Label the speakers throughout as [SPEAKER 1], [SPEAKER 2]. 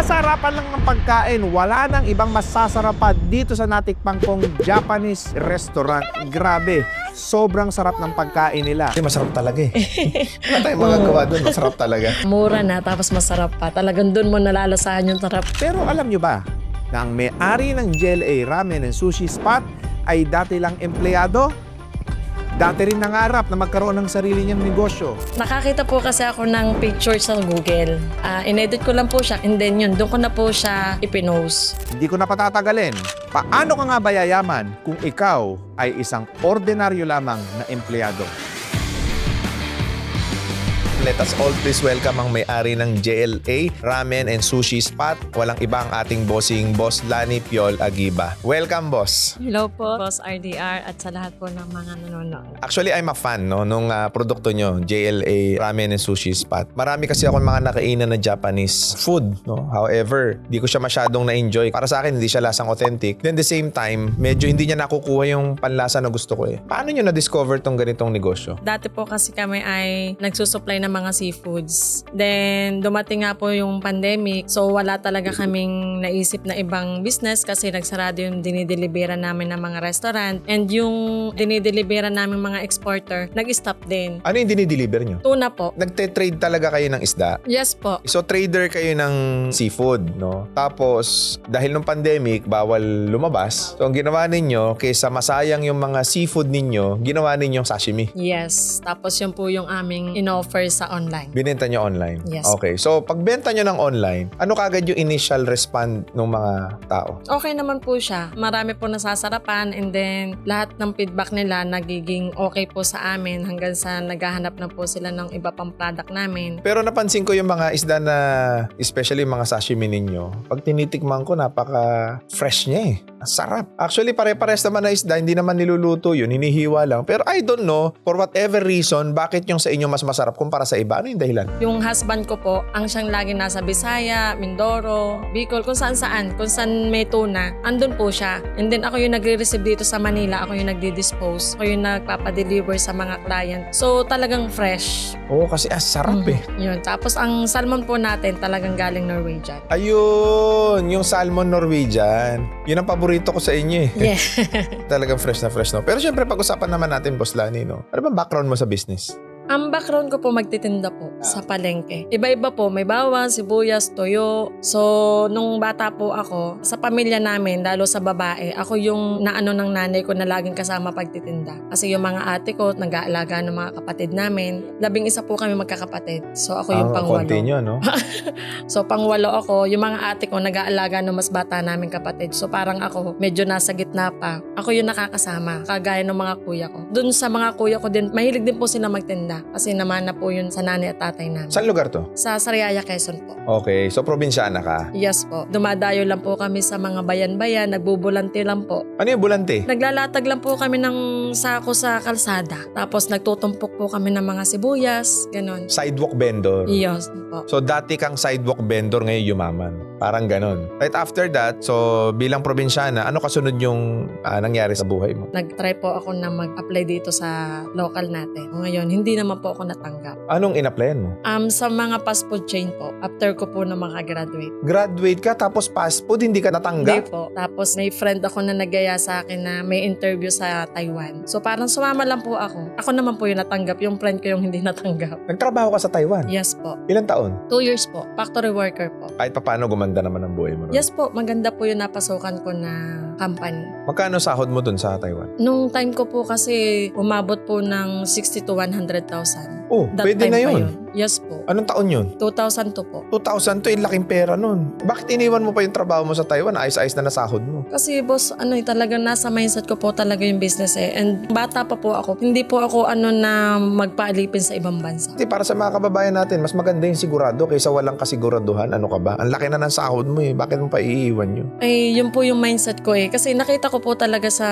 [SPEAKER 1] Kasarapan lang ng pagkain, wala nang ibang masasarapan dito sa natikpang kong Japanese restaurant. Grabe, sobrang sarap ng pagkain nila.
[SPEAKER 2] Kasi masarap talaga eh. Wala tayong magagawa doon, masarap talaga.
[SPEAKER 3] Mura na, tapos masarap pa. Talagang doon mo nalalasahan yung sarap.
[SPEAKER 1] Pero alam nyo ba na ang may-ari ng JLA Ramen and Sushi Spot ay dati lang empleyado? Dati rin nangarap na magkaroon ng sarili niyang negosyo.
[SPEAKER 3] Nakakita po kasi ako ng picture sa Google. Ah, inedit ko lang po siya and then yun, doon ko na po siya ipinost.
[SPEAKER 1] Hindi ko na patatagalin. Paano ka nga ba yayaman kung ikaw ay isang ordinaryo lamang na empleyado?
[SPEAKER 2] Let us all please welcome ang may-ari ng JLA Ramen and Sushi Spot. Walang iba ang ating bossing boss Lani Piol Agiba. Welcome boss.
[SPEAKER 3] Hello po, Boss RDR at sa lahat po ng mga nanonood.
[SPEAKER 2] Actually, I'm a fan no, nung ah, produkto nyo, JLA Ramen and Sushi Spot. Marami kasi ako mga nakainan na Japanese food. No? However, di ko siya masyadong na-enjoy. Para sa akin, hindi siya lasang authentic. Then the same time, medyo hindi niya nakukuha yung panlasa na gusto ko eh. Paano nyo na-discover tong ganitong negosyo?
[SPEAKER 3] Dati po kasi kami ay nagsusupply ng mga seafoods. Then, dumating nga po yung pandemic. So, wala talaga kaming naisip na ibang business kasi nagsarado yung dinidelibera namin ng mga restaurant. And yung dinidelibera namin mga exporter, nag-stop din.
[SPEAKER 2] Ano yung dinideliver nyo?
[SPEAKER 3] Tuna po.
[SPEAKER 2] Nagte-trade talaga kayo ng isda?
[SPEAKER 3] Yes po.
[SPEAKER 2] So trader kayo ng seafood, no? Tapos dahil nung pandemic, bawal lumabas. So ang ginawa ninyo, kaysa masayang yung mga seafood ninyo, ginawa ninyong sashimi.
[SPEAKER 3] Yes. Tapos yun po yung aming in-offer sa online.
[SPEAKER 2] Binenta nyo online?
[SPEAKER 3] Yes.
[SPEAKER 2] Okay. So pagbenta nyo ng online, ano kagad yung initial respond ng mga tao?
[SPEAKER 3] Okay naman po siya. Marami po nasasarapan and then lahat ng feedback nila nagiging okay po sa amin hanggang sa naghahanap na po sila ng iba pang product namin.
[SPEAKER 2] Pero napansin ko yung mga isda na, especially yung mga sashimi ninyo, pag tinitikman ko, napaka-fresh niya eh. Sarap. Actually, pare-pares naman na isda, hindi naman niluluto yun, hinihiwa lang. Pero I don't know, for whatever reason, bakit yung sa inyo mas masarap kumpara sa iba? Ano yung dahilan?
[SPEAKER 3] Yung husband ko po, ang siyang lagi nasa Bisaya, Mindoro, Bicol, kung saan saan, kung saan may tuna, andun po siya. And then ako yung nagre-receive dito sa Manila, ako yung nagdi-dispose, ako yung nagpapadeliver sa mga client. So talagang fresh.
[SPEAKER 2] Oo, kasi ah, sarap eh.
[SPEAKER 3] Yun. Tapos ang salmon po natin talagang galing Norwegian.
[SPEAKER 2] Ayun, yung salmon Norwegian. Yun ang paborito ko sa inyo eh.
[SPEAKER 3] Yeah.
[SPEAKER 2] Talagang fresh na fresh, no? Pero syempre, pag-usapan naman natin, Boss Lani, no? Ano bang background mo sa business?
[SPEAKER 3] Ang background ko po magtitinda po sa palengke. Iba-iba po, may bawang, sibuyas, toyo. So, nung bata po ako, sa pamilya namin, lalo sa babae, ako yung naano ng nanay ko na laging kasama pagtitinda. Kasi yung mga ate ko, nag-aalaga ng mga kapatid namin. Labing isa po kami magkakapatid. So, ako yung
[SPEAKER 2] Ang
[SPEAKER 3] pangwalo.
[SPEAKER 2] konti nyo, no?
[SPEAKER 3] So, pangwalo ako. Yung mga ate ko, nag-aalaga ng mas bata namin kapatid. So, parang ako, medyo nasa gitna pa. Ako yung nakakasama, kagaya ng mga kuya ko. Doon sa mga kuya ko din, mahilig din po sila magtinda. Kasi naman na po yun sa nanay at tatay namin.
[SPEAKER 2] Saan lugar to?
[SPEAKER 3] Sa Sariaya, Quezon po.
[SPEAKER 2] Okay, so probinsyana ka.
[SPEAKER 3] Yes po. Dumadayo lang po kami sa mga bayan-bayan, nagbubulante lang po.
[SPEAKER 2] Ano yung bulante?
[SPEAKER 3] Naglalatag lang po kami ng sako sa kalsada. Tapos nagtutumpok po kami ng mga sibuyas, ganon.
[SPEAKER 2] Sidewalk vendor.
[SPEAKER 3] Yes po.
[SPEAKER 2] So dati kang sidewalk vendor, ngayon yumaman. Parang ganon. Right after that, so bilang probinsyana, ano kasunod yung ah, nangyari sa buhay mo?
[SPEAKER 3] Nag-try po ako na mag-apply dito sa local natin. Ngayon, hindi naman po ako natanggap.
[SPEAKER 2] Anong in-applyan mo?
[SPEAKER 3] Um, sa mga fast food chain po, after ko po na makagraduate.
[SPEAKER 2] Graduate ka tapos fast food, hindi ka
[SPEAKER 3] Hindi
[SPEAKER 2] natanggap?
[SPEAKER 3] po. Tapos may friend ako na nagaya sa akin na may interview sa Taiwan. So parang sumama lang po ako. Ako naman po yung natanggap, yung friend ko yung hindi natanggap.
[SPEAKER 2] Nagtrabaho ka sa Taiwan?
[SPEAKER 3] Yes po.
[SPEAKER 2] Ilang taon?
[SPEAKER 3] Two years po. Factory worker po.
[SPEAKER 2] Kahit pa paano gumanda naman ang buhay mo. no?
[SPEAKER 3] Yes po, maganda po yung napasukan ko na company.
[SPEAKER 2] Magkano sahod mo dun sa Taiwan?
[SPEAKER 3] Nung time ko po kasi umabot po ng 60 to 100,000.
[SPEAKER 2] Oh,
[SPEAKER 3] That
[SPEAKER 2] pwede
[SPEAKER 3] time
[SPEAKER 2] na
[SPEAKER 3] pa
[SPEAKER 2] yun.
[SPEAKER 3] Yes po.
[SPEAKER 2] Anong taon yun?
[SPEAKER 3] 2002 po.
[SPEAKER 2] 2,000 to, yung laking pera nun. Bakit iniwan mo pa yung trabaho mo sa Taiwan? Ayos-ayos na nasahod mo.
[SPEAKER 3] Kasi boss, ano eh, talaga nasa mindset ko po talaga yung business eh. And bata pa po ako. Hindi po ako ano na magpaalipin sa ibang bansa.
[SPEAKER 2] Kasi para sa mga kababayan natin, mas maganda yung sigurado kaysa walang kasiguraduhan. Ano ka ba? Ang laki na ng sahod mo eh. Bakit mo pa iiwan yun?
[SPEAKER 3] Ay, yun po yung mindset ko eh. Kasi nakita ko po talaga sa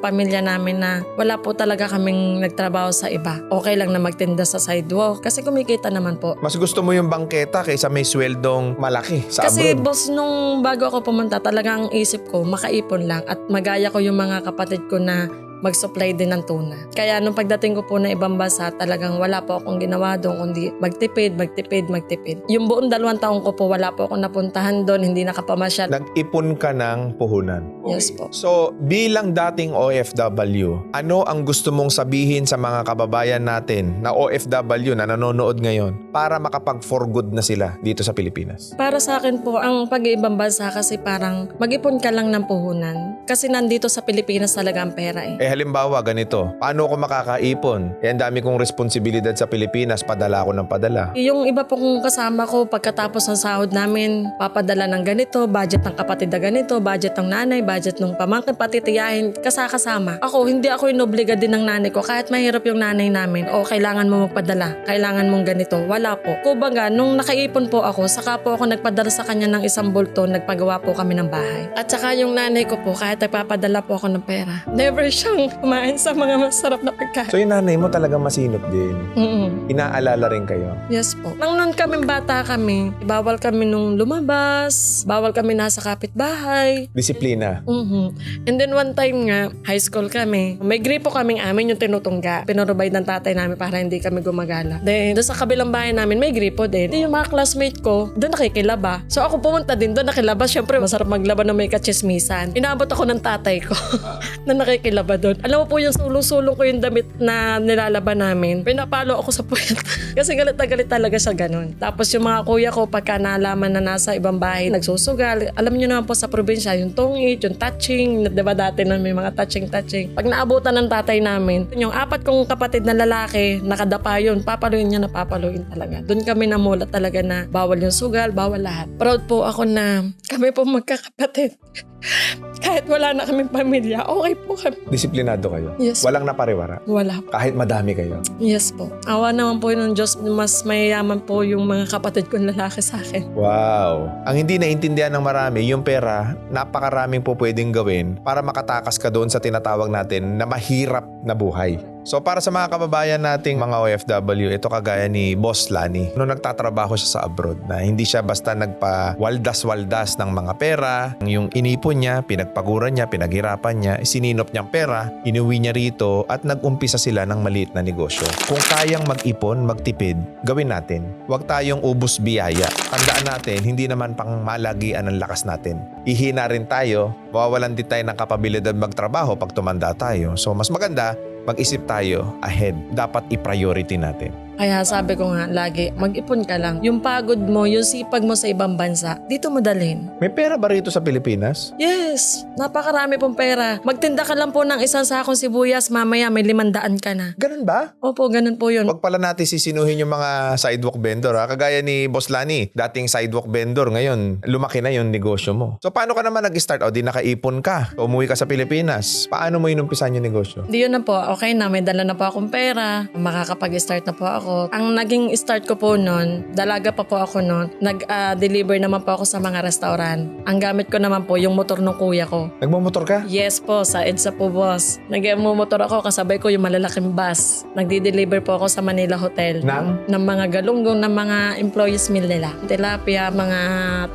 [SPEAKER 3] pamilya namin na wala po talaga kaming nagtrabaho sa iba. Okay lang na magtinda sa sidewalk. Kasi kumikita naman po.
[SPEAKER 2] Mas gusto mo yung bangketa kaysa may sweldong malaki sa
[SPEAKER 3] Kasi
[SPEAKER 2] abroad.
[SPEAKER 3] boss, nung bago ako pumunta, talagang ang isip ko, makaipon lang. At magaya ko yung mga kapatid ko na mag-supply din ng tuna. Kaya nung pagdating ko po na ibang bansa, talagang wala po akong ginawa doon, kundi magtipid, magtipid, magtipid. Yung buong dalawang taong ko po, wala po akong napuntahan doon, hindi nakapamasyal.
[SPEAKER 2] Nag-ipon ka ng puhunan.
[SPEAKER 3] Yes po.
[SPEAKER 2] So, bilang dating OFW, ano ang gusto mong sabihin sa mga kababayan natin na OFW na nanonood ngayon para makapag-for good na sila dito sa Pilipinas?
[SPEAKER 3] Para sa akin po, ang pag-iibang bansa kasi parang mag-ipon ka lang ng puhunan. Kasi nandito sa Pilipinas talaga ang pera eh.
[SPEAKER 2] Eh halimbawa ganito, paano ako makakaipon? Eh ang dami kong responsibilidad sa Pilipinas, padala ako ng padala.
[SPEAKER 3] Yung iba po kong kasama ko, pagkatapos ng sahod namin, papadala ng ganito, budget ng kapatid na ganito, budget ng nanay, budget ng pamangkin, patitiyahin, kasakasama. Ako, hindi ako inobliga din ng nanay ko. Kahit mahirap yung nanay namin, o kailangan mo magpadala, kailangan mong ganito. Wala po. Kumbaga, nung nakaipon po ako, saka po ako nagpadala sa kanya ng isang bulto, nagpagawa po kami ng bahay. At saka yung nanay ko po, kahit nagpapadala po ako ng pera, never siyang kumain sa mga masarap na pagkain.
[SPEAKER 2] So yung nanay mo talagang masinop din.
[SPEAKER 3] Mm-mm.
[SPEAKER 2] Inaalala rin kayo.
[SPEAKER 3] Yes po. Nang noon kami bata kami, bawal kami nung lumabas, bawal kami nasa kapitbahay.
[SPEAKER 2] Disiplina.
[SPEAKER 3] Mhm. And then one time nga, high school kami, may gripo kaming amin yung tinutungga. Pinrovide ng tatay namin para hindi kami gumagala. Then, doon sa kabilang bahay namin, may gripo din. Then, yung mga classmate ko, doon nakikilaba. So ako pumunta din doon nakilaba. Siyempre, masarap maglaba na may kachismisan. Inaabot ako ng tatay ko na nakikilaba doon. Alam mo po yung sulong-sulong ko yung damit na nilalaba namin. Pinapalo ako sa puwet. Kasi galit na galit talaga siya ganun. Tapos yung mga kuya ko, pagka nalaman na nasa ibang bahay, nagsusugal. Alam niyo naman po sa probinsya, yung tungit, yung touching, di ba dati na may mga touching-touching. Pag naabutan ng tatay namin, yung apat kong kapatid na lalaki, nakadapa yun, papaluin niya na papaluin talaga. Doon kami namulat talaga na bawal yung sugal, bawal lahat. Proud po ako na kami po magkakapatid. Kahit wala na kaming pamilya, okay po kami.
[SPEAKER 2] Disiplinado kayo.
[SPEAKER 3] Yes.
[SPEAKER 2] Walang napariwara.
[SPEAKER 3] Wala
[SPEAKER 2] Kahit madami kayo.
[SPEAKER 3] Yes po. Awa naman po ng Diyos, mas mayayaman po yung mga kapatid kong lalaki sa akin.
[SPEAKER 2] Wow. Ang hindi naintindihan ng marami, yung pera, napakaraming po pwedeng gawin para makatakas ka doon sa tinatawag natin na mahirap na buhay. So para sa mga kababayan nating mga OFW, ito kagaya ni Boss Lani. Noong nagtatrabaho siya sa abroad na hindi siya basta nagpa-waldas-waldas ng mga pera. Yung inipon niya, pinagpaguran niya, pinaghirapan niya, sininop niyang pera, inuwi niya rito at nag-umpisa sila ng maliit na negosyo. Kung kayang mag-ipon, magtipid, gawin natin. Huwag tayong ubus biyaya. Tandaan natin, hindi naman pang malagian ang lakas natin. Ihina rin tayo, mawawalan din tayo ng kapabilidad magtrabaho pag tumanda tayo. So mas maganda, mag-isip tayo ahead. Dapat i-priority natin.
[SPEAKER 3] Kaya sabi ko nga lagi, mag-ipon ka lang. Yung pagod mo, yung sipag mo sa ibang bansa, dito mo dalhin.
[SPEAKER 2] May pera ba rito sa Pilipinas?
[SPEAKER 3] Yes, napakarami pong pera. Magtinda ka lang po ng isang sakong sibuyas, mamaya may limandaan ka na.
[SPEAKER 2] Ganun ba?
[SPEAKER 3] Opo, ganun po yun.
[SPEAKER 2] Huwag pala natin sisinuhin yung mga sidewalk vendor ha. Kagaya ni Boss Lani, dating sidewalk vendor, ngayon lumaki na yung negosyo mo. So paano ka naman nag-start? O di nakaipon ka, umuwi ka sa Pilipinas. Paano mo inumpisan yung negosyo?
[SPEAKER 3] Di yun na po, okay na, may dala na po akong pera, makakapag-start na po ako. Ang naging start ko po noon, dalaga pa po ako noon, nag-deliver naman po ako sa mga restaurant. Ang gamit ko naman po, yung motor ng kuya ko.
[SPEAKER 2] Nagmamotor ka?
[SPEAKER 3] Yes po, sa EDSA po boss. Nag-motor ako, kasabay ko yung malalaking bus. Nagdi-deliver po ako sa Manila Hotel.
[SPEAKER 2] Nang?
[SPEAKER 3] ng mga galunggong ng mga employees meal nila. Tilapia, mga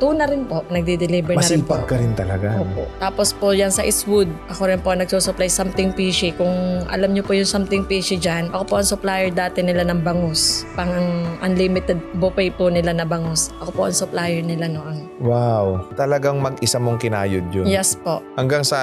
[SPEAKER 3] tuna rin po. Nagdi-deliver na rin po.
[SPEAKER 2] Masipag ka rin talaga.
[SPEAKER 3] Opo. Tapos po yan sa Eastwood, ako rin po nagsusupply something fishy. Kung alam niyo po yung something fishy dyan, ako po ang supplier dati nila ng bangus. Pang unlimited buffet po nila na bangus. Ako po ang supplier nila noon.
[SPEAKER 2] Wow. Talagang mag-isa mong kinayod yun.
[SPEAKER 3] Yes po.
[SPEAKER 2] Hanggang sa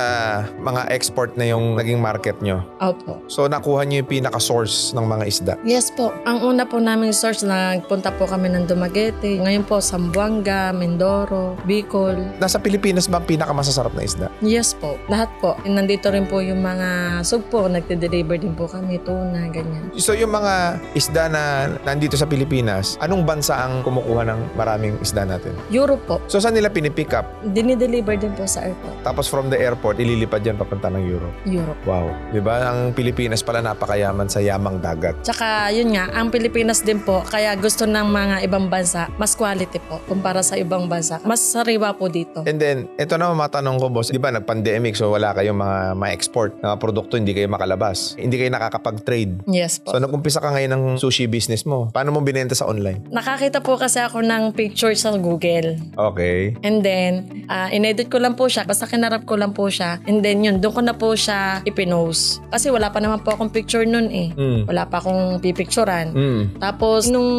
[SPEAKER 2] mga export na yung naging market nyo.
[SPEAKER 3] Opo.
[SPEAKER 2] So nakuha nyo yung pinaka-source ng mga isda.
[SPEAKER 3] Yes po. Ang una po naming source, nagpunta po kami ng Dumaguete. Ngayon po, Zamboanga, Mindoro, Bicol.
[SPEAKER 2] Nasa Pilipinas ba ang pinakamasasarap na isda?
[SPEAKER 3] Yes po. Lahat po. Nandito rin po yung mga sugpo. Nagde-deliver din po kami. Tuna, ganyan.
[SPEAKER 2] So yung mga isda na nandito sa Pilipinas, anong bansa ang kumukuha ng maraming isda natin?
[SPEAKER 3] Europe po.
[SPEAKER 2] So saan nila pinipick up?
[SPEAKER 3] Dinideliver din po sa airport.
[SPEAKER 2] Tapos from the airport, ililipad yan papunta ng Europe.
[SPEAKER 3] Europe.
[SPEAKER 2] Wow. Di ba? Ang Pilipinas pala napakayaman sa yamang dagat.
[SPEAKER 3] Tsaka yun nga, ang Pilipinas din po, kaya gusto ng mga ibang bansa, mas quality po kumpara sa ibang bansa. Mas sariwa po dito.
[SPEAKER 2] And then, ito na matanong ko, boss. Di ba, nag-pandemic, so wala kayong mga ma-export na produkto, hindi kayo makalabas. Hindi kayo nakakapag-trade.
[SPEAKER 3] Yes po.
[SPEAKER 2] So, nag-umpisa ka ngayon ng sushi sushi business mo? Paano mo binenta sa online?
[SPEAKER 3] Nakakita po kasi ako ng picture sa Google.
[SPEAKER 2] Okay.
[SPEAKER 3] And then, ah, inedit ko lang po siya. Basta kinarap ko lang po siya. And then yun, doon ko na po siya ipinost. Kasi wala pa naman po akong picture nun eh.
[SPEAKER 2] Mm.
[SPEAKER 3] Wala pa akong pipicturan.
[SPEAKER 2] Mm.
[SPEAKER 3] Tapos, nung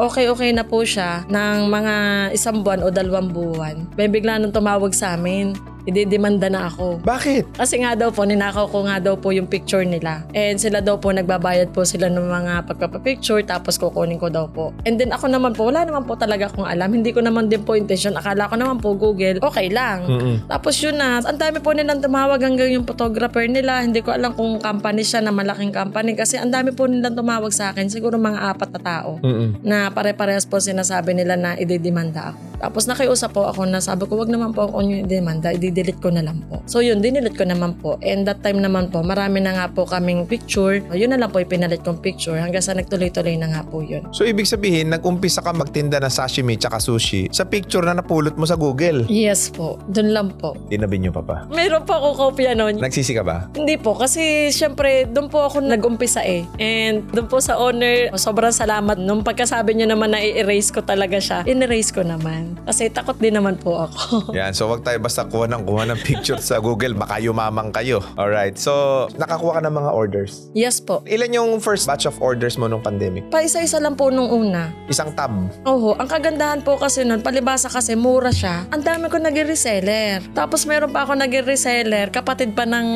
[SPEAKER 3] okay-okay na po siya, ng mga isang buwan o dalawang buwan, may bigla nung tumawag sa amin. Ididemanda na ako.
[SPEAKER 2] Bakit?
[SPEAKER 3] Kasi nga daw po, ninakaw ko nga daw po yung picture nila. And sila daw po, nagbabayad po sila ng mga pagpapapicture, tapos kukunin ko daw po. And then ako naman po, wala naman po talaga akong alam. Hindi ko naman din po intention. Akala ko naman po, Google, okay lang.
[SPEAKER 2] Mm-mm.
[SPEAKER 3] Tapos yun na, ang dami po nilang tumawag hanggang yung photographer nila. Hindi ko alam kung company siya na malaking company kasi ang dami po nilang tumawag sa akin. Siguro mga apat na tao
[SPEAKER 2] Mm-mm.
[SPEAKER 3] na pare-parehas po sinasabi nila na ididemanda ako. Tapos nakiusap po ako na sabi ko, wag naman po ako yung idemanda, i-delete ko na lang po. So yun, dinelete ko naman po. And that time naman po, marami na nga po kaming picture. Yun na lang po ipinalit kong picture hanggang sa nagtuloy-tuloy na nga po yun.
[SPEAKER 2] So, ibig sabihin, nag-umpisa ka magtinda ng sashimi tsaka sushi sa picture na napulot mo sa Google.
[SPEAKER 3] Yes po, dun lang po.
[SPEAKER 2] Tinabin nyo pa pa.
[SPEAKER 3] Meron pa ako kopya nun.
[SPEAKER 2] Nagsisi ka ba?
[SPEAKER 3] Hindi po, kasi syempre, doon po ako nag-umpisa eh. And doon po sa owner, sobrang salamat. Nung pagkasabi niyo naman na i-erase ko talaga siya, in-erase ko naman. Kasi takot din naman po ako.
[SPEAKER 2] Yan, so wag tayo basta kuha ng kuha ng picture sa Google, baka yumamang kayo. Alright, so nakakuha ka ng mga orders.
[SPEAKER 3] yes po.
[SPEAKER 2] Ilan yung first batch of orders mo nung pandemic?
[SPEAKER 3] Pa isa-isa lang po nung una.
[SPEAKER 2] Isang tab.
[SPEAKER 3] Oho, ang kagandahan po kasi nun, palibasa kasi mura siya. Ang dami ko naging reseller. Tapos meron pa ako naging reseller, kapatid pa ng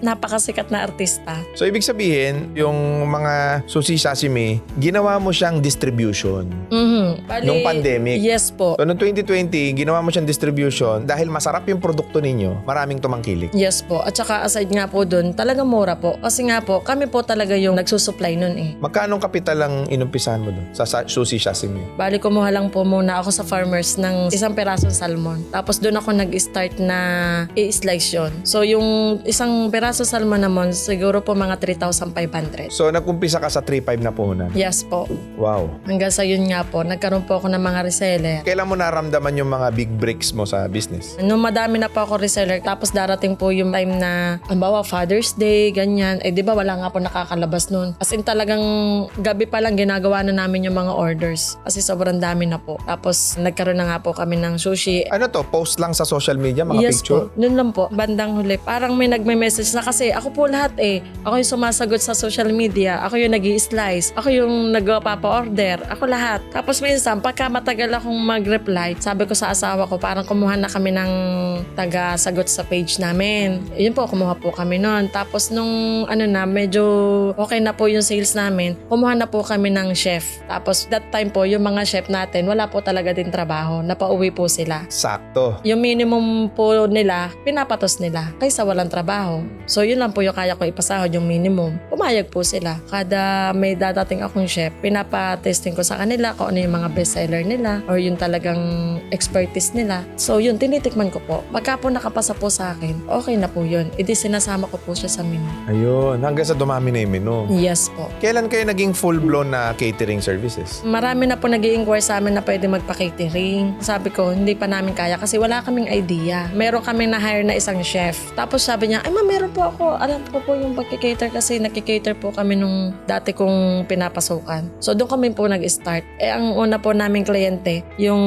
[SPEAKER 3] napakasikat na artista.
[SPEAKER 2] So ibig sabihin, yung mga sushi sashimi, ginawa mo siyang distribution.
[SPEAKER 3] Mhm. Bali,
[SPEAKER 2] Nung pandemic?
[SPEAKER 3] Yes po.
[SPEAKER 2] So noong 2020, ginawa mo siyang distribution dahil masarap yung produkto ninyo, maraming tumangkilik.
[SPEAKER 3] Yes po. At saka aside nga po dun, talagang mura po. Kasi nga po, kami po talaga yung nagsusupply nun eh.
[SPEAKER 2] Magkano kapital ang inumpisahan mo doon sa sa- sushi sashimi?
[SPEAKER 3] Bali, kumuha lang po muna ako sa farmers ng isang perasong salmon. Tapos doon ako nag-start na i-slice yun. So yung isang peraso salmon naman, siguro po mga 3,500.
[SPEAKER 2] So nagkumpisa ka sa 3.5 na puhunan.
[SPEAKER 3] Yes po.
[SPEAKER 2] Wow.
[SPEAKER 3] Hanggang sa yun nga po, nagkaroon po ako ng mga reseller.
[SPEAKER 2] Kailan mo naramdaman yung mga big breaks mo sa business?
[SPEAKER 3] Nung madami na po ako reseller, tapos darating po yung time na, ambawa, Father's Day, ganyan. Eh, di ba wala nga po nakakalabas nun. As in talagang gabi pa lang ginagawa na namin yung mga orders. Kasi sobrang dami na po. Tapos nagkaroon na nga po kami ng sushi.
[SPEAKER 2] Ano to? Post lang sa social media, mga
[SPEAKER 3] yes
[SPEAKER 2] picture?
[SPEAKER 3] po. Noon lang po. Bandang huli. Parang may nagme-message na kasi ako po lahat eh. Ako yung sumasagot sa social media. Ako yung nag slice Ako yung nagpapa-order. Ako lahat. Tapos minsan, pagka matagal akong mag-reply, sabi ko sa asawa ko, parang kumuha na kami ng taga-sagot sa page namin. Yun po, kumuha po kami noon. Tapos nung ano na, medyo okay na po yung sales namin, kumuha na po kami ng chef. Tapos that time po, yung mga chef natin, wala po talaga din trabaho. Napauwi po sila
[SPEAKER 2] Sakto.
[SPEAKER 3] yung minimum po nila, pinapatos nila kaysa walang trabaho. So yun lang po yung kaya ko ipasahod yung minimum. Pumayag po sila. Kada may dadating akong chef, pinapatesting ko sa kanila kung ano yung mga bestseller nila or yung talagang expertise nila. So yun, tinitikman ko po. Pagka po nakapasa po sa akin, okay na po yun. Iti sinasama ko po siya sa menu.
[SPEAKER 2] Ayun, hanggang sa dumami na yung menu.
[SPEAKER 3] Yes po.
[SPEAKER 2] Kailan kayo naging full-blown na catering services?
[SPEAKER 3] Marami na po nag inquire sa amin na pwede magpa-catering. Sabi ko, hindi pa namin kaya kasi wala kaming idea. Meron kami na-hire na isang chef. Tapos sabi niya, ay ma, meron po ako. Alam ko po yung pagkikater kasi nakikater po kami nung dati kong pinapasukan. So doon kami po nag-start. Eh ang una po naming kliyente, yung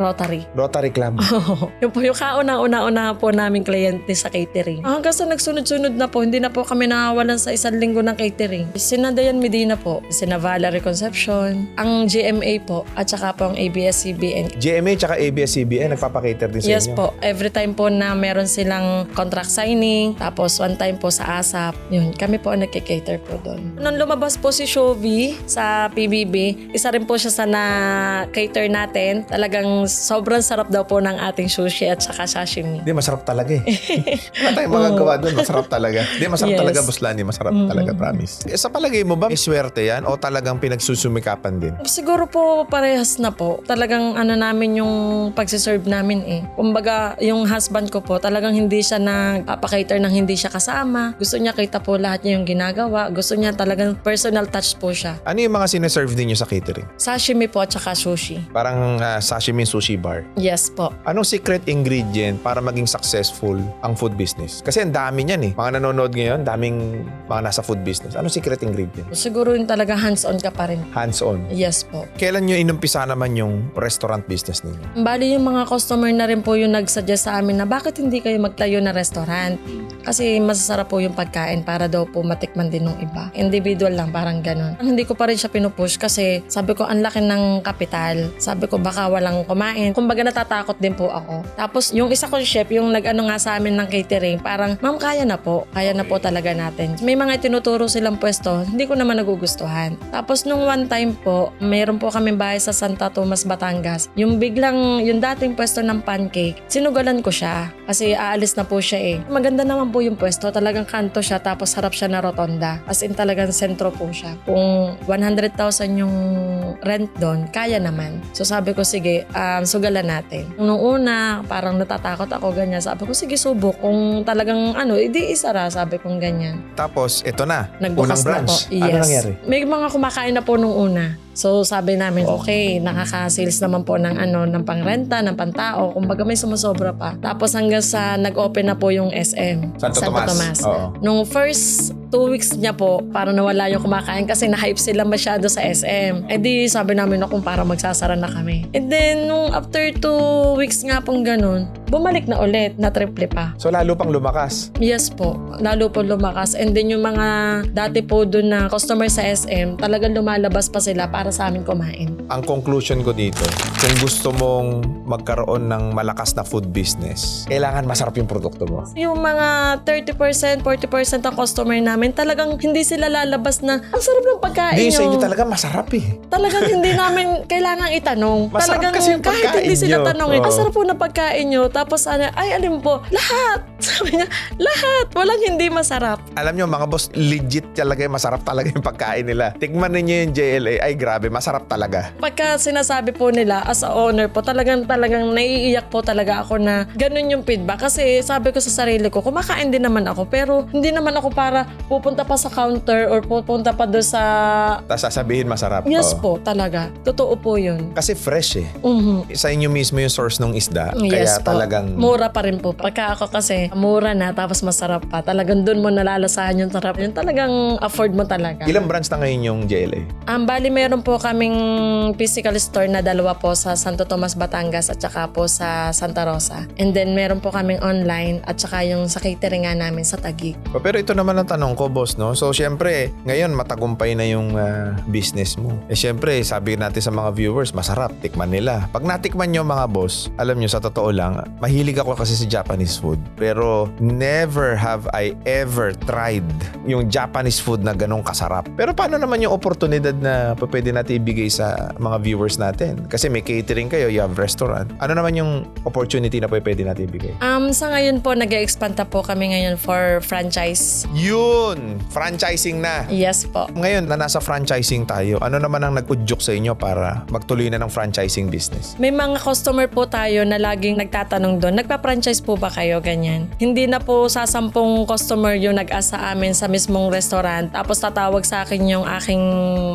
[SPEAKER 3] Rotary.
[SPEAKER 2] Rotary Club.
[SPEAKER 3] yung po yung kauna-una-una po naming kliyente sa catering. Hanggang sa nagsunod-sunod na po, hindi na po kami nawawalan sa isang linggo ng catering. Sina Dayan Medina po, sina Valerie Concepcion, ang GMA po, at saka po ang ABS-CBN.
[SPEAKER 2] GMA tsaka ABS-CBN, nagpapakater din sa
[SPEAKER 3] Yes
[SPEAKER 2] inyo.
[SPEAKER 3] po, every time po na meron silang contract signing, tapos one time po sa ASAP, yun, kami po ang nagkikater po doon. Nung lumabas po si Shovi sa PBB, isa rin po siya sa na-cater natin. Talagang sobrang sarap daw po ng ating sushi at saka sashimi.
[SPEAKER 2] Hindi, masarap talaga eh. Wala tayong magagawa doon. Masarap talaga. Hindi, masarap
[SPEAKER 3] Yes.
[SPEAKER 2] talaga, Boss Lani. Masarap talaga, promise. Eh, sa palagay mo ba, may swerte yan o talagang pinagsusumikapan din?
[SPEAKER 3] Siguro po parehas na po. Talagang ano namin yung pagsiserve namin eh. Kumbaga, yung husband ko po, talagang hindi siya nagpapakater ng hindi siya kasama. Gusto niya kita po lahat niya yung ginagawa. Gusto niya talagang personal touch po siya.
[SPEAKER 2] Ano yung mga sineserve ninyo sa catering?
[SPEAKER 3] Sashimi po at saka sushi.
[SPEAKER 2] Parang ng ah, sashimi sushi bar.
[SPEAKER 3] Yes po.
[SPEAKER 2] Anong secret ingredient para maging successful ang food business? Kasi ang dami niyan eh. Mga nanonood ngayon, daming mga nasa food business. Anong secret ingredient?
[SPEAKER 3] Siguro yung talaga hands-on ka pa rin.
[SPEAKER 2] Hands-on.
[SPEAKER 3] Yes po.
[SPEAKER 2] Kailan nyo inumpisa naman yung restaurant business ninyo?
[SPEAKER 3] Bali yung mga customer na rin po yung nagsuggest sa amin na bakit hindi kayo magtayo na restaurant. Kasi masasarap po yung pagkain para daw po matikman din ng iba. Individual lang, parang ganun. Hindi ko pa rin siya pinupush kasi sabi ko ang laki ng kapital. Sabi ko baka walang kumain. Kumbaga natatakot din po ako. Tapos yung isa kong chef, yung nag-ano nga sa amin ng catering, parang ma'am kaya na po. Kaya na po talaga natin. May mga tinuturo silang pwesto, hindi ko naman nagugustuhan. Tapos nung one time po, mayroon po kami bahay sa Santa Tomas, Batangas. Yung biglang, yung dating pwesto ng pancake, sinugalan ko siya. Kasi aalis na po siya eh. Maganda naman po yung pwesto. Talagang kanto siya tapos harap siya na rotonda. As in talagang sentro po siya. Kung 100,000 yung rent doon, kaya naman. So sabi ko, sige, um, sugalan natin. Nung una, parang natatakot ako ganyan. Sabi ko, sige, subok. Kung talagang ano, edi isara, sabi kong ganyan.
[SPEAKER 2] Tapos, ito na.
[SPEAKER 3] Nagbukas
[SPEAKER 2] unang branch.
[SPEAKER 3] na po. Yes.
[SPEAKER 2] Ano nangyari?
[SPEAKER 3] May mga kumakain na po nung una. So sabi namin, okay, nakaka-sales naman po ng ano, ng pangrenta, ng pantao. Kumbaga may sumusobra pa. Tapos hanggang sa nag-open na po yung SM.
[SPEAKER 2] Santo Tomas. Oo.
[SPEAKER 3] Nung first two weeks niya po, parang nawala yung kumakain kasi na-hype sila masyado sa SM. Eh di sabi namin na kung para magsasara na kami. And then, nung after two weeks nga pong ganun, bumalik na ulit, na triple pa.
[SPEAKER 2] So, lalo pang lumakas.
[SPEAKER 3] Yes po, lalo po lumakas. And then yung mga dati po doon na customer sa SM, talagang lumalabas pa sila para sa amin kumain.
[SPEAKER 2] Ang conclusion ko dito, kung gusto mong magkaroon ng malakas na food business, kailangan masarap yung produkto mo.
[SPEAKER 3] Yung mga 30%, 40% ng customer namin, talagang hindi sila lalabas na, ang sarap ng pagkain
[SPEAKER 2] Hindi, sa inyo talaga masarap eh.
[SPEAKER 3] Talagang hindi namin kailangan itanong.
[SPEAKER 2] Masarap
[SPEAKER 3] Talagang
[SPEAKER 2] kasi yung
[SPEAKER 3] kahit
[SPEAKER 2] pagkain
[SPEAKER 3] hindi sila
[SPEAKER 2] nyo.
[SPEAKER 3] tanongin,
[SPEAKER 2] Oo.
[SPEAKER 3] ang sarap po na pagkain nyo. Tapos ano, ay alin po, lahat. Sabi niya, lahat. Walang hindi masarap.
[SPEAKER 2] Alam nyo mga boss, legit talaga yung masarap talaga yung pagkain nila. Tikman ninyo yung JLA, ay grabe, masarap talaga.
[SPEAKER 3] Pagka sinasabi po nila as a owner po, talagang talagang naiiyak po talaga ako na ganun yung feedback. Kasi sabi ko sa sarili ko, kumakain din naman ako. Pero hindi naman ako para pupunta pa sa counter or pupunta pa doon sa...
[SPEAKER 2] Tapos sasabihin masarap.
[SPEAKER 3] Yes
[SPEAKER 2] Oo.
[SPEAKER 3] po, talaga. Totoo po yun.
[SPEAKER 2] Kasi fresh eh.
[SPEAKER 3] Mhm.
[SPEAKER 2] Sa inyo mismo yung source ng isda. kaya
[SPEAKER 3] Yes po.
[SPEAKER 2] talagang...
[SPEAKER 3] Mura pa rin po. Pagka ako kasi, mura na tapos masarap pa. Talagang doon mo nalalasahan yung sarap. Yung talagang afford mo talaga.
[SPEAKER 2] Ilang branch na ngayon yung JLA?
[SPEAKER 3] Um, bali, meron po kaming physical store na dalawa po sa Santo Tomas, Batangas at saka po sa Santa Rosa. And then, meron po kaming online at saka yung sa catering nga namin sa Taguig.
[SPEAKER 2] Pero ito naman ang tanong ko, boss, no? So, syempre, ngayon matagumpay na yung ah, business mo. Eh, syempre, sabi natin sa mga viewers, masarap, tikman nila. Pag natikman nyo mga boss, alam nyo, sa totoo lang, mahilig ako kasi sa Japanese food. Pero, never have I ever tried yung Japanese food na ganong kasarap. Pero paano naman yung oportunidad na pwede natin ibigay sa mga viewers natin? Kasi may catering kayo, you have restaurant. Ano naman yung opportunity na pwede natin ibigay?
[SPEAKER 3] Um, sa ngayon po, nag expand po kami ngayon for franchise.
[SPEAKER 2] Yun! Franchising na!
[SPEAKER 3] Yes po.
[SPEAKER 2] Ngayon na nasa franchising tayo, ano naman ang nag-udyok sa inyo para magtuloy na ng franchising business?
[SPEAKER 3] May mga customer po tayo na laging nagtatanong doon, nagpa-franchise po ba kayo ganyan? Hindi na po sa sampung customer yung nag-asa amin sa mismong restaurant tapos tatawag sa akin yung aking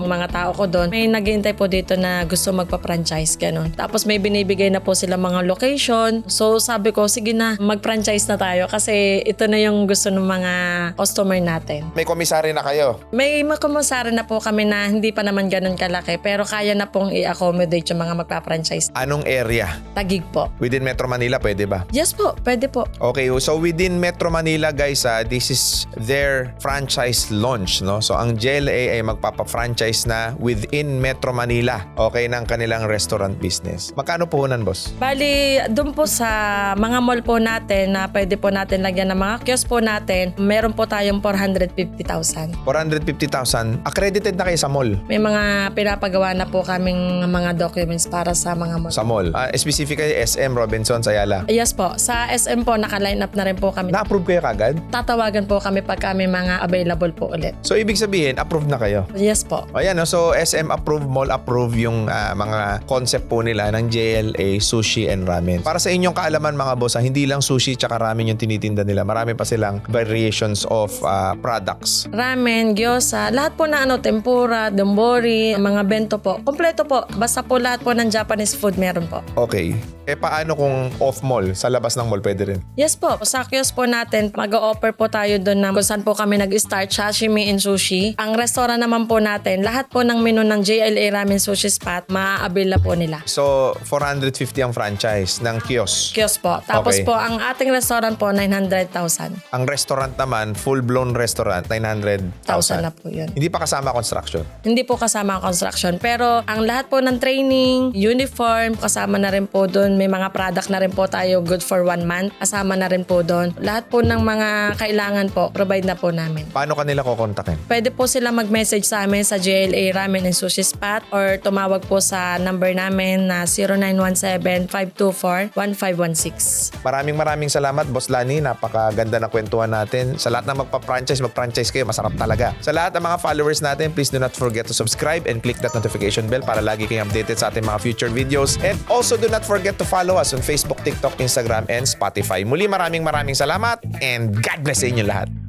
[SPEAKER 3] mga tao ko doon. May naghihintay po dito na gusto magpa-franchise ganun. Tapos may binibigay na po sila mga location. So sabi ko, sige na, mag-franchise na tayo kasi ito na yung gusto ng mga customer natin.
[SPEAKER 2] May komisary na kayo.
[SPEAKER 3] May makumusara na po kami na hindi pa naman ganun kalaki pero kaya na pong i-accommodate yung mga magpa-franchise.
[SPEAKER 2] Anong area?
[SPEAKER 3] Tagig po.
[SPEAKER 2] Within Metro Manila, pwede ba?
[SPEAKER 3] Yes po, pwede po.
[SPEAKER 2] Okay, so within Metro Manila guys, ah, this is their franchise launch, no? So ang JLA ay magpapa-franchise na within Metro Manila, okay, ng kanilang restaurant business. Magkano puhunan, boss?
[SPEAKER 3] Bali, doon po sa mga mall po natin na pwede po natin lagyan ng mga kiosk po natin, meron po tayong 450,000.
[SPEAKER 2] 450,000. Accredited na kayo sa mall.
[SPEAKER 3] May mga pinapagawa na po kaming mga documents para sa mga mall.
[SPEAKER 2] Sa mall. Ah, specifically SM, Robinson, Sayali Ayala.
[SPEAKER 3] Yes po. Sa SM po, naka-line up na rin po kami.
[SPEAKER 2] Na-approve kayo kagad?
[SPEAKER 3] Tatawagan po kami pag kami mga available po ulit.
[SPEAKER 2] So, ibig sabihin, approved na kayo.
[SPEAKER 3] Yes po.
[SPEAKER 2] Ayan, no? so SM approved, mall approved yung ah, mga concept po nila ng JLA, sushi and ramen. Para sa inyong kaalaman mga boss, ah, hindi lang sushi tsaka ramen yung tinitinda nila. Marami pa silang variations of ah, products.
[SPEAKER 3] Ramen, gyoza, lahat po na ano, tempura, dombori, mga bento po. Kompleto po. Basta po lahat po ng Japanese food meron po.
[SPEAKER 2] Okay. Eh paano kung off mall? Sa labas ng mall pwede rin.
[SPEAKER 3] Yes po, sa kiosk po natin, mag-o-offer po tayo doon na kung saan po kami nag-start, sashimi and sushi. Ang restaurant naman po natin, lahat po ng menu ng JLA Ramen Sushi Spot, maa-avail na po nila.
[SPEAKER 2] So, 450 ang franchise ng kiosk.
[SPEAKER 3] Kiosk po. Tapos
[SPEAKER 2] Okay.
[SPEAKER 3] po, ang ating restaurant po, 900,000.
[SPEAKER 2] Ang restaurant naman, full-blown restaurant, 900,000.
[SPEAKER 3] 1,000 na po yun.
[SPEAKER 2] Hindi pa kasama construction.
[SPEAKER 3] Hindi po kasama ang construction. Pero ang lahat po ng training, uniform, kasama na rin po doon. May mga product na rin po tayo good for one month. Kasama na rin po doon. Lahat po ng mga kailangan po, provide na po namin.
[SPEAKER 2] Paano kanila kukontakin?
[SPEAKER 3] Pwede po sila mag-message sa amin sa JLA Ramen and Sushi Spot or tumawag po sa number namin na 0917-524-1516.
[SPEAKER 2] Maraming maraming salamat, Boss Lani. Napakaganda ng kwentuhan natin. Sa lahat ng magpa-franchise, mag-franchise kayo. Masarap talaga. Sa lahat ng mga followers natin, please do not forget to subscribe and click that notification bell para lagi kayong updated sa ating mga future videos. And also do not forget to follow us on Facebook, TikTok, Instagram, and Spotify. Muli maraming maraming salamat and God bless sa inyo lahat.